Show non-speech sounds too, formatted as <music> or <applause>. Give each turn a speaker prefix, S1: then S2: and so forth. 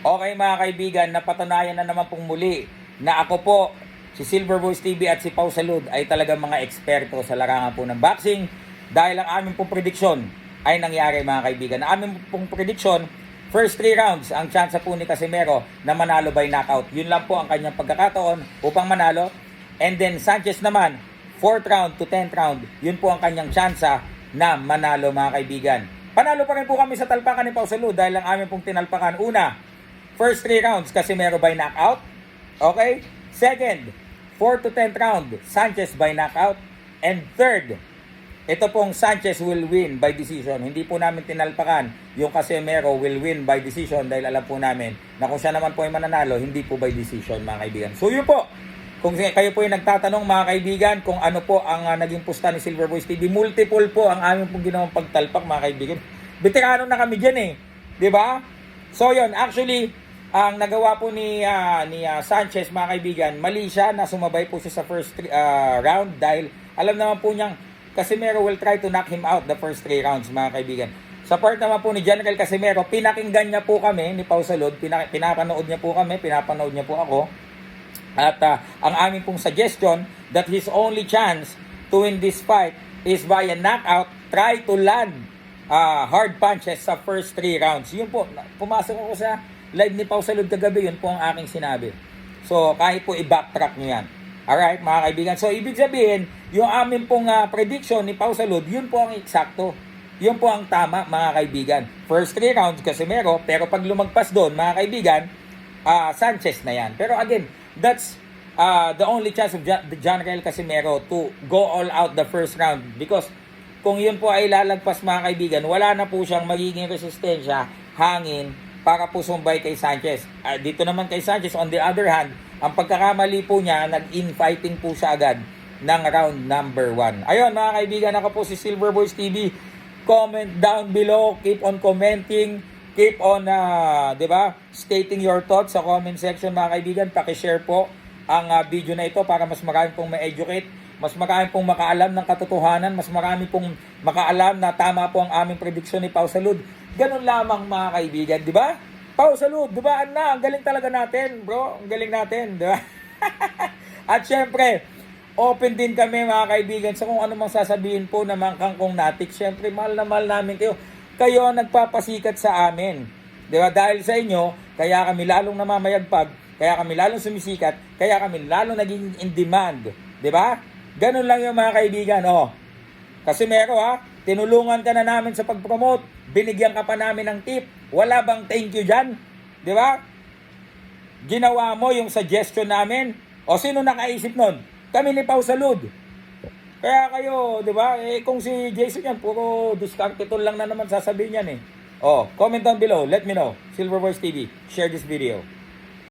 S1: Okay mga kaibigan, napatunayan na naman pong muli na ako po, si Silver Boys TV at si Pau Salud ay talagang mga eksperto sa larangan po ng boxing dahil ang aming pong prediksyon ay nangyari mga kaibigan. Ang aming pong prediksyon, first three rounds, ang chance po ni Casimero na manalo by knockout. Yun lang po ang kanyang pagkakataon upang manalo. And then Sanchez naman, fourth round to 10th round, yun po ang kanyang chance na manalo mga kaibigan. Panalo pa rin po kami sa talpakan ni Pau Salud dahil ang aming pong tinalpakan. Una, First three rounds, Casimero by knockout. Okay? Second, 4 to 10th round, Sanchez by knockout. And third, ito pong Sanchez will win by decision. Hindi po namin tinalpakan yung Casimero will win by decision dahil alam po namin na kung siya naman po ay mananalo, hindi po by decision mga kaibigan. So yun po, kung kayo po ay nagtatanong mga kaibigan kung ano po ang ah, naging pusta ni Silver Boys TV, multiple po ang aming pong ginawang pagtalpak mga kaibigan. Veterano na kami dyan eh. 'Di ba? So yun, actually, ang nagawa po ni ah, ni ah, Sanchez mga kaibigan, mali siya na sumabay po siya sa first three, ah, round dahil alam naman po niyang Casimero will try to knock him out the first three rounds mga kaibigan. Sa part naman po ni General Casimero, pinakinggan niya po kami ni Pau Salud, pinak- pinapanood niya po kami, pinapanood niya po ako. At ah, ang aming pong suggestion that his only chance to win this fight is via knockout, try to land ah, hard punches sa first three rounds. Yun po, pumasok ako sa live ni Pau Salud kagabi, yun po ang aking sinabi. So, kahit po i-backtrack nyo yan. Alright, mga kaibigan. So, ibig sabihin, yung amin pong ah, prediction ni Pau Salud, yun po ang eksakto. Yun po ang tama, mga kaibigan. First three rounds, Casimero, pero pag lumagpas doon, mga kaibigan, ah, Sanchez na yan. Pero again, that's uh, the only chance of John, John Casimero to go all out the first round because kung yun po ay lalagpas mga kaibigan, wala na po siyang magiging resistensya, hangin, para po sumbay kay Sanchez. Ah, dito naman kay Sanchez, on the other hand, ang pagkakamali po niya, nag-infighting po siya agad ng round number 1. Ayun mga kaibigan, ako po si Silver Boys TV. Comment down below, keep on commenting, keep on, uh, di ba, stating your thoughts sa comment section mga kaibigan. Pakishare po ang ah, video na ito para mas marami pong ma-educate, mas marami pong makaalam ng katotohanan, mas marami pong makaalam na tama po ang aming prediksyon ni Pau Salud. Ganun lamang mga kaibigan, di ba? Pau Salud, di ba? Anna, ang galing talaga natin, bro. Ang galing natin, di ba? <laughs> At syempre, open din kami mga kaibigan sa kung ano mang sasabihin po ng mga kangkong natik. Syempre, mahal na mahal namin kayo. Kayo ang nagpapasikat sa amin. Di ba? Dahil sa inyo, kaya kami lalong namamayagpag, kaya kami lalong sumisikat, kaya kami lalong naging in demand. Di ba? Ganun lang yung mga kaibigan. Oh. Kasi meron ha, tinulungan ka na namin sa pag-promote, binigyan ka pa namin ng tip. Wala bang thank you dyan? Di ba? Ginawa mo yung suggestion namin. O sino nakaisip nun? Kami ni Pau Salud. Kaya kayo, di ba? Eh, kung si Jason yan, puro tool lang na naman sasabihin yan eh. Oh, comment down below. Let me know. Silver Voice TV. Share this video.